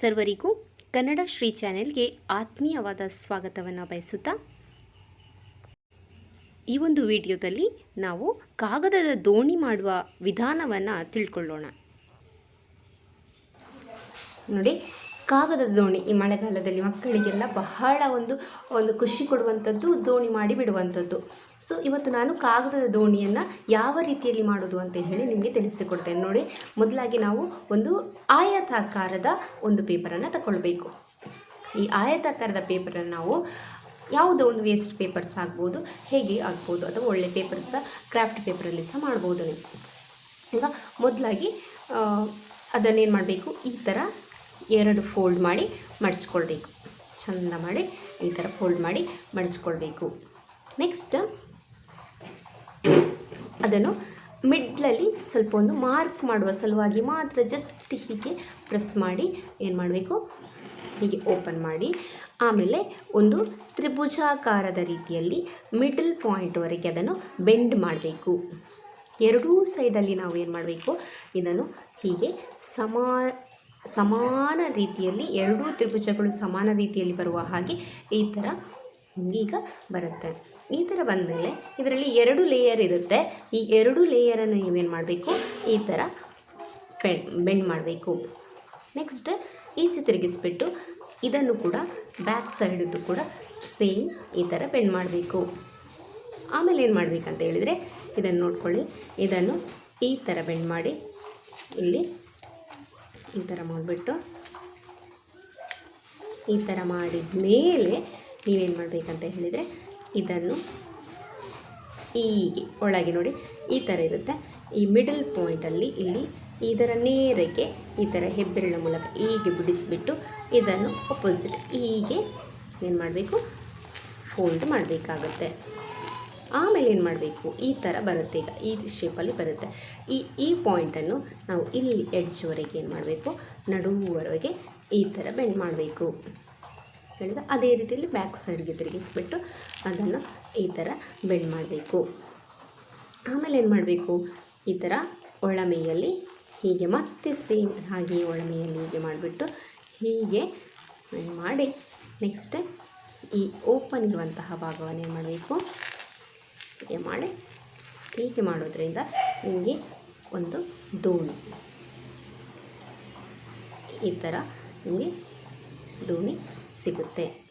ಸರ್ವರಿಗೂ ಕನ್ನಡ ಶ್ರೀ ಚಾನೆಲ್ಗೆ ಆತ್ಮೀಯವಾದ ಸ್ವಾಗತವನ್ನು ಬಯಸುತ್ತಾ, ಈ ಒಂದು ವಿಡಿಯೋದಲ್ಲಿ ನಾವು ಕಾಗದದ ದೋಣಿ ಮಾಡುವ ವಿಧಾನವನ್ನು ತಿಳ್ಕೊಳ್ಳೋಣ. ನೋಡಿ ಕಾಗದದ ದೋಣಿ ಈ ಮಳೆಗಾಲದಲ್ಲಿ ಮಕ್ಕಳಿಗೆಲ್ಲ ಬಹಳ ಒಂದು ಒಂದು ಖುಷಿ ಕೊಡುವಂಥದ್ದು, ದೋಣಿ ಮಾಡಿ ಬಿಡುವಂಥದ್ದು. ಸೊ ಇವತ್ತು ನಾನು ಕಾಗದದ ದೋಣಿಯನ್ನು ಯಾವ ರೀತಿಯಲ್ಲಿ ಮಾಡೋದು ಅಂತ ಹೇಳಿ ನಿಮಗೆ ತಿಳಿಸಿಕೊಡ್ತೇನೆ. ನೋಡಿ, ಮೊದಲಾಗಿ ನಾವು ಒಂದು ಆಯತಾಕಾರದ ಒಂದು ಪೇಪರನ್ನು ತಗೊಳ್ಬೇಕು. ಈ ಆಯತಾಕಾರದ ಪೇಪರನ್ನು ನಾವು ಯಾವುದೋ ಒಂದು ವೇಸ್ಟ್ ಪೇಪರ್ಸ್ ಆಗ್ಬೋದು, ಹೇಗೆ ಆಗ್ಬೋದು ಅಥವಾ ಒಳ್ಳೆ ಪೇಪರ್ಸ್ ಸಹ, ಕ್ರಾಫ್ಟ್ ಪೇಪರಲ್ಲಿ ಸಹ ಮಾಡ್ಬೋದು ನೀವು. ಈಗ ಮೊದಲಾಗಿ ಅದನ್ನೇನು ಮಾಡಬೇಕು? ಈ ಥರ ಎರಡು ಫೋಲ್ಡ್ ಮಾಡಿ ಮಡಿಸ್ಕೊಳ್ಬೇಕು ಚಂದ ಮಾಡಿ ಈ ಥರ ಫೋಲ್ಡ್ ಮಾಡಿ ಮಡಿಸ್ಕೊಳ್ಬೇಕು ನೆಕ್ಸ್ಟ್ ಅದನ್ನು ಮಿಡ್ಲಲ್ಲಿ ಸ್ವಲ್ಪ ಒಂದು ಮಾರ್ಕ್ ಮಾಡುವ ಸಲುವಾಗಿ ಮಾತ್ರ ಜಸ್ಟ್ ಹೀಗೆ ಪ್ರೆಸ್ ಮಾಡಿ ಏನು ಮಾಡಬೇಕು? ಹೀಗೆ ಓಪನ್ ಮಾಡಿ. ಆಮೇಲೆ ಒಂದು ತ್ರಿಭುಜಾಕಾರದ ರೀತಿಯಲ್ಲಿ ಮಿಡ್ಲ್ ಪಾಯಿಂಟ್ವರೆಗೆ ಅದನ್ನು ಬೆಂಡ್ ಮಾಡಬೇಕು. ಎರಡೂ ಸೈಡಲ್ಲಿ ನಾವು ಏನು ಮಾಡಬೇಕು? ಇದನ್ನು ಹೀಗೆ ಸಮಾ ಸಮಾನ ರೀತಿಯಲ್ಲಿ, ಎರಡೂ ತ್ರಿಭುಜಗಳು ಸಮಾನ ರೀತಿಯಲ್ಲಿ ಬರುವ ಹಾಗೆ ಈ ಥರ ಈಗ ಬರುತ್ತೆ. ಈ ಥರ ಬಂದಮೇಲೆ ಇದರಲ್ಲಿ ಎರಡು ಲೇಯರ್ ಇರುತ್ತೆ. ಈ ಎರಡು ಲೇಯರನ್ನು ನೀವೇನು ಮಾಡಬೇಕು? ಈ ಥರ ಬೆಂಡ್ ಬೆಂಡ್ ಮಾಡಬೇಕು. ನೆಕ್ಸ್ಟ್ ಈಚೆ ತಿರುಗಿಸ್ಬಿಟ್ಟು ಇದನ್ನು ಕೂಡ ಬ್ಯಾಕ್ ಸೈಡದ್ದು ಕೂಡ ಸೇಮ್ ಈ ಥರ ಬೆಂಡ್ ಮಾಡಬೇಕು. ಆಮೇಲೆ ಏನು ಮಾಡಬೇಕಂತ ಹೇಳಿದರೆ, ಇದನ್ನು ನೋಡ್ಕೊಳ್ಳಿ. ಇದನ್ನು ಈ ಥರ ಬೆಂಡ್ ಮಾಡಿ ಇಲ್ಲಿ ಈ ಥರ ಮಾಡಿಬಿಟ್ಟು ಈ ಥರ ಮಾಡಿದ ಮೇಲೆ ನೀವೇನು ಮಾಡಬೇಕಂತ ಹೇಳಿದರೆ ಇದನ್ನು ಹೀಗೆ ಒಳಗೆ ನೋಡಿ, ಈ ಥರ ಇರುತ್ತೆ. ಈ ಮಿಡಲ್ ಪಾಯಿಂಟಲ್ಲಿ ಇಲ್ಲಿ ಇದರ ನೇರಕ್ಕೆ ಈ ಥರ ಹೆಬ್ಬೆರಳ ಮೂಲಕ ಹೀಗೆ ಬಿಡಿಸ್ಬಿಟ್ಟು ಇದನ್ನು ಅಪೋಸಿಟ್ ಹೀಗೆ ಏನು ಮಾಡಬೇಕು? ಫೋಲ್ಡ್ ಮಾಡಬೇಕಾಗತ್ತೆ. ಆಮೇಲೆ ಏನು ಮಾಡಬೇಕು? ಈ ಥರ ಬರುತ್ತೆ ಈಗ. ಈ ಶೇಪಲ್ಲಿ ಬರುತ್ತೆ. ಈ ಈ ಪಾಯಿಂಟನ್ನು ನಾವು ಇಲ್ಲಿ ಎಡ್ಜ್ವರೆಗೆ ಏನು ಮಾಡಬೇಕು? ನಡುವರೆಗೆ ಈ ಥರ ಬೆಂಡ್ ಮಾಡಬೇಕು. ಹೇಳಿದ ಅದೇ ರೀತಿಯಲ್ಲಿ ಬ್ಯಾಕ್ ಸೈಡ್ಗೆ ತಿರುಗಿಸ್ಬಿಟ್ಟು ಅದನ್ನು ಈ ಥರ ಬೆಂಡ್ ಮಾಡಬೇಕು. ಆಮೇಲೆ ಏನು ಮಾಡಬೇಕು? ಈ ಥರ ಒಳಮೆಯಲ್ಲಿ ಹೀಗೆ ಮತ್ತೆ ಸೇಮ್ ಹಾಗೆ ಒಳಮೆಯಲ್ಲಿ ಹೀಗೆ ಮಾಡಿಬಿಟ್ಟು ಹೀಗೆ ಮಾಡಿ ನೆಕ್ಸ್ಟ್ ಈ ಓಪನ್ ಇರುವಂತಹ ಭಾಗವನ್ನು ಏನು ಮಾಡಬೇಕು? ಹೀಗೆ ಮಾಡಿ ಹೀಗೆ ಮಾಡೋದ್ರಿಂದ ನಿಮಗೆ ಒಂದು ದೋಣಿ. ಈ ಥರ ನಿಮಗೆ ದೋಣಿ ಸಿಗುತ್ತೆ.